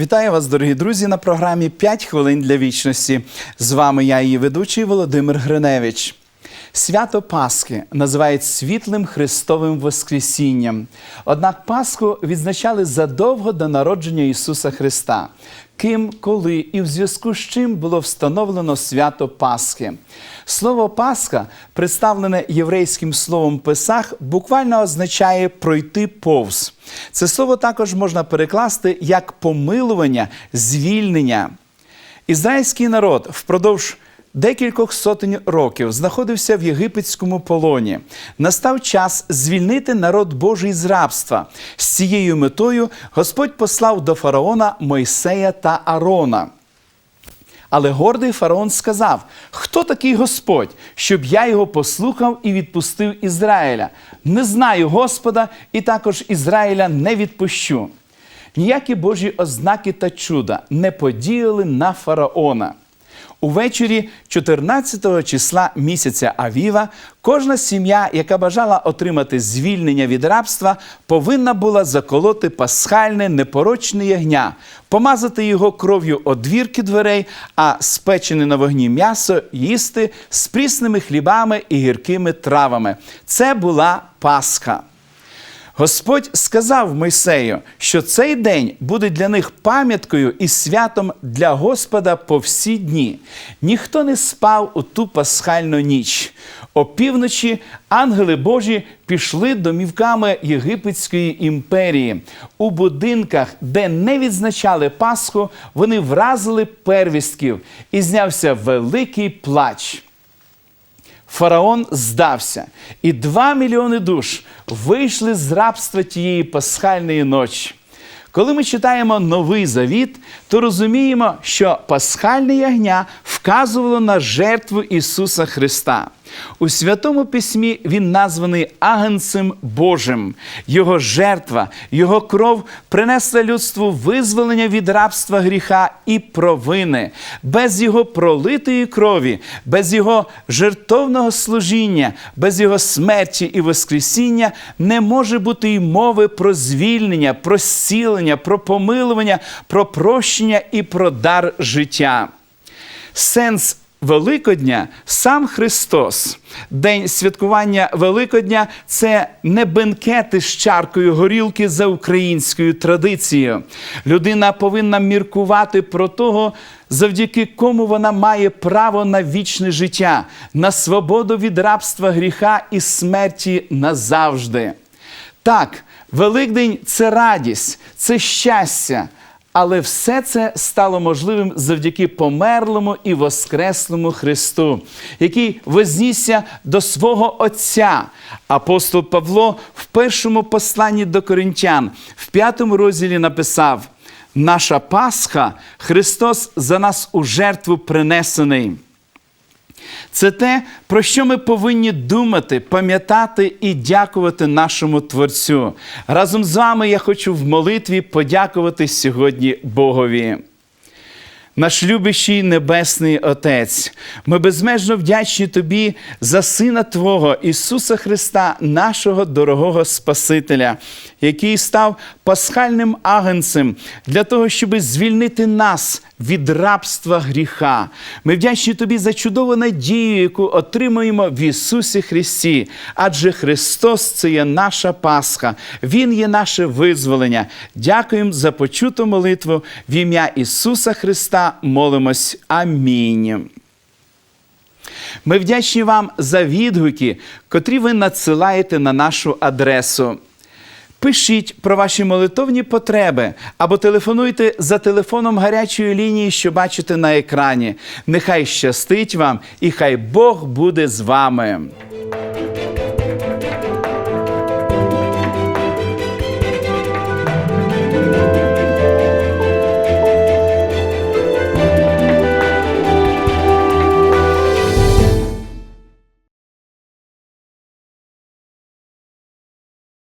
Вітаю вас, дорогі друзі, на програмі «5 хвилин для вічності. З вами я, її ведучий Володимир Гриневич. Свято Пасхи називають світлим Христовим Воскресінням. Однак Пасху відзначали задовго до народження Ісуса Христа. Ким, коли і в зв'язку з чим було встановлено свято Пасхи. Слово Пасха, представлене єврейським словом Песах, буквально означає пройти повз. Це слово також можна перекласти як помилування, звільнення. Ізраїльський народ впродовж декількох сотень років знаходився в єгипетському полоні. Настав час звільнити народ Божий з рабства. З цією метою Господь послав до фараона Мойсея та Арона. Але гордий фараон сказав: Хто такий Господь, щоб я його послухав і відпустив Ізраїля? Не знаю Господа, і також Ізраїля не відпущу. Ніякі Божі ознаки та чуда не подіяли на фараона. Увечері 14 числа місяця Авіва кожна сім'я, яка бажала отримати звільнення від рабства, повинна була заколоти пасхальне непорочне ягня, помазати його кров'ю одвірки дверей, а спечене на вогні м'ясо їсти з прісними хлібами і гіркими травами. Це була Пасха. Господь сказав Мойсею, що цей день буде для них пам'яткою і святом для Господа по всі дні. Ніхто не спав у ту пасхальну ніч. Опівночі ангели Божі пішли домівками Єгипетської імперії. У будинках, де не відзначали Пасху, вони вразили первістків і знявся великий плач. Фараон здався, і два мільйони душ вийшли з рабства тієї пасхальної ночі. Коли ми читаємо новий завіт, то розуміємо, що пасхальне ягня вказувало на жертву Ісуса Христа. У Святому Письмі Він названий Агенцем Божим. Його жертва, Його кров принесла людству визволення від рабства гріха і провини. Без Його пролитої крові, без Його жертовного служіння, без Його смерті і Воскресіння не може бути й мови про звільнення, про зцілення, про помилування, про прощення і про дар життя. Сенс Великодня сам Христос. День святкування Великодня це не бенкети з чаркою горілки за українською традицією. Людина повинна міркувати про того, завдяки кому вона має право на вічне життя, на свободу від рабства гріха і смерті назавжди. Так, Великдень це радість, це щастя. Але все це стало можливим завдяки померлому і воскреслому Христу, який вознісся до свого Отця. Апостол Павло в першому посланні до коринтян в п'ятому розділі написав: Наша Пасха Христос за нас у жертву принесений. Це те, про що ми повинні думати, пам'ятати і дякувати нашому Творцю. Разом з вами я хочу в молитві подякувати сьогодні Богові. Наш любящий Небесний Отець, ми безмежно вдячні Тобі за Сина Твого Ісуса Христа, нашого дорогого Спасителя, який став пасхальним агенцем для того, щоб звільнити нас від рабства гріха. Ми вдячні Тобі за чудову надію, яку отримуємо в Ісусі Христі. Адже Христос це є наша Пасха, Він є наше визволення. Дякуємо за почуту молитву в ім'я Ісуса Христа. Молимось. Амінь. Ми вдячні вам за відгуки, котрі ви надсилаєте на нашу адресу. Пишіть про ваші молитовні потреби або телефонуйте за телефоном гарячої лінії, що бачите на екрані. Нехай щастить вам і хай Бог буде з вами.